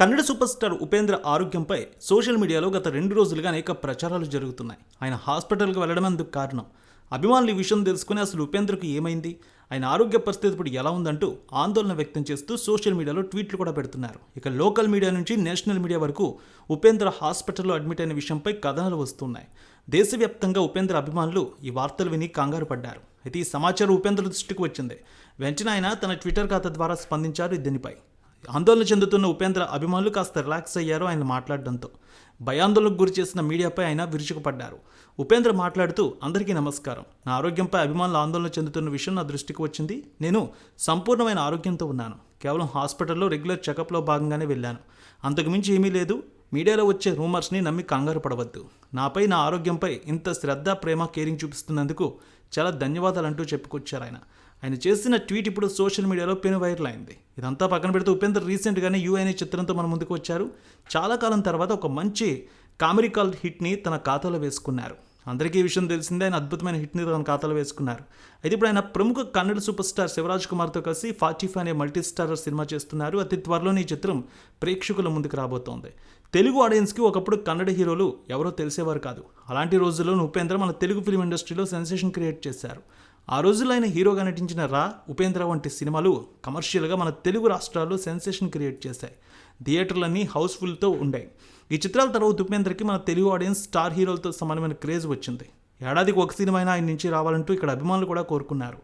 Kannada super star Upendra ఆరోగ్యంపై social మీడియాలో గత రెండు రోజులుగా అనేక ప్రచారాలు జరుగుతున్నాయి. ఆయన హాస్పిటల్కి వెళ్ళడం అందుకు కారణం? అభిమానులు ఈ విషయం తెలుసుకుని అసలు ఉపేంద్రకు ఏమైంది? ఆయన ఆరోగ్య పరిస్థితి ఇప్పుడు ఎలా ఉందంటూ ఆందోళన వ్యక్తం చేస్తూ సోషల్ మీడియాలో ట్వీట్లు కూడా పెడుతున్నారు. ఇక లోకల్ మీడియా నుంచి నేషనల్ మీడియా వరకు ఉపేంద్ర హాస్పిటల్లో అడ్మిట్ అయిన విషయంపై కథనాలు వస్తున్నాయి. దేశవ్యాప్తంగా ఉపేంద్ర అభిమానులు ఈ వార్తలు విని కంగారు పడ్డారు. అయితే ఈ సమాచారం ఉపేంద్ర దృష్టికి వచ్చింది. వెంటనే ఆయన తన ట్విట్టర్ ఖాతా ద్వారా స్పందించారు. దీనిపై ఆందోళన చెందుతున్న ఉపేంద్ర అభిమానులు కాస్త రిలాక్స్ అయ్యారు ఆయన మాట్లాడడంతో. భయాందోళనకు గురి చేసిన మీడియాపై ఆయన విరుచుకుపడ్డారు. ఉపేంద్ర మాట్లాడుతూ అందరికీ నమస్కారం. నా ఆరోగ్యంపై అభిమానులు ఆందోళన చెందుతున్న విషయం నా దృష్టికి వచ్చింది. నేను సంపూర్ణమైన ఆరోగ్యంతో ఉన్నాను. కేవలం హాస్పిటల్లో రెగ్యులర్ చెకప్లో భాగంగానే వెళ్ళాను. అంతకుమించి ఏమీ లేదు. మీడియాలో వచ్చే రూమర్స్ని నమ్మి కంగారు పడవద్దు. నాపై నా ఆరోగ్యంపై ఇంత శ్రద్ధ ప్రేమ కేరింగ్ చూపిస్తున్నందుకు చాలా ధన్యవాదాలు అంటూ చెప్పుకొచ్చారు ఆయన. ఆయన చేసిన ట్వీట్ ఇప్పుడు సోషల్ మీడియాలో పెను వైరల్ అయింది. ఇదంతా పక్కన పెడితే ఉపేంద్ర రీసెంట్గానే యూ అనే చిత్రంతో మన ముందుకు వచ్చారు. చాలా కాలం తర్వాత ఒక మంచి కామెరికల్ హిట్ని తన ఖాతాలో వేసుకున్నారు. అందరికీ ఈ విషయం తెలిసిందే ఆయన అద్భుతమైన హిట్ని తన ఖాతాలో వేసుకున్నారు. అయితే ఇప్పుడు ఆయన ప్రముఖ కన్నడ సూపర్ స్టార్ శివరాజ్ కుమార్తో కలిసి ఫార్టీ ఫైవ్ అనే మల్టీ స్టారర్ సినిమా చేస్తున్నారు. అతి త్వరలోనే ఈ చిత్రం ప్రేక్షకుల ముందుకు రాబోతోంది. తెలుగు ఆడియన్స్కి ఒకప్పుడు కన్నడ హీరోలు ఎవరో తెలిసేవారు కాదు. అలాంటి రోజుల్లో ఉపేంద్ర మన తెలుగు ఫిల్మ్ ఇండస్ట్రీలో సెన్సేషన్ క్రియేట్ చేశారు. ఆ రోజుల్లో ఆయన హీరోగా నటించిన రా ఉపేంద్ర వంటి సినిమాలు కమర్షియల్గా మన తెలుగు రాష్ట్రాల్లో సెన్సేషన్ క్రియేట్ చేశాయి. థియేటర్లన్నీ హౌస్ఫుల్తో ఉండాయి. ఈ చిత్రాల తర్వాత ఉపేంద్రకి మన తెలుగు ఆడియన్స్ స్టార్ హీరోలతో సమానమైన క్రేజ్ వచ్చింది. ఏడాదికి ఒక సినిమా అయినా ఆయన నుంచి రావాలంటూ ఇక్కడ అభిమానులు కూడా కోరుకున్నారు.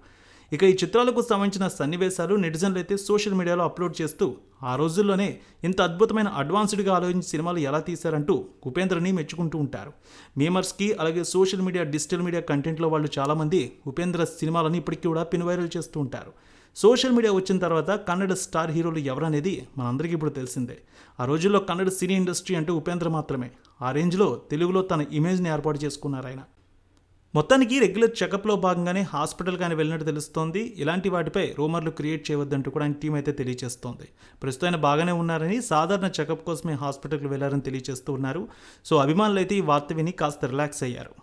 ఇక ఈ చిత్రాలకు సంబంధించిన సన్నివేశాలు నెటిజన్లు అయితే సోషల్ మీడియాలో అప్లోడ్ చేస్తూ ఆ రోజుల్లోనే ఇంత అద్భుతమైన అడ్వాన్స్డ్గా ఆలోచించి సినిమాలు ఎలా తీశారంటూ ఉపేంద్రని మెచ్చుకుంటూ ఉంటారు. మేమర్స్కి అలాగే సోషల్ మీడియా డిజిటల్ మీడియా కంటెంట్లో వాళ్ళు చాలామంది ఉపేంద్ర సినిమాలను ఇప్పటికీ కూడా పిన్ వైరల్ చేస్తూ ఉంటారు. సోషల్ మీడియా వచ్చిన తర్వాత కన్నడ స్టార్ హీరోలు ఎవరనేది మనందరికీ ఇప్పుడు తెలిసిందే. ఆ రోజుల్లో కన్నడ సినీ ఇండస్ట్రీ అంటే ఉపేంద్ర మాత్రమే. ఆ రేంజ్లో తెలుగులో తన ఇమేజ్ని ఏర్పాటు చేసుకున్నారు ఆయన. మొత్తానికి రెగ్యులర్ చెకప్లో భాగంగానే హాస్పిటల్ కానీ వెళ్ళినట్టు తెలుస్తోంది. ఇలాంటి వాటిపై రూమర్లు క్రియేట్ చేయవద్దంటూ కూడా ఆయన టీం అయితే తెలియజేస్తోంది ప్రస్తుతం ఆయన బాగానే ఉన్నారని సాధారణ చెకప్ కోసమే హాస్పిటల్కి వెళ్ళారని తెలియజేస్తూ ఉన్నారు. సో అభిమానులు అయితే ఈ వార్త విని కాస్త రిలాక్స్ అయ్యారు.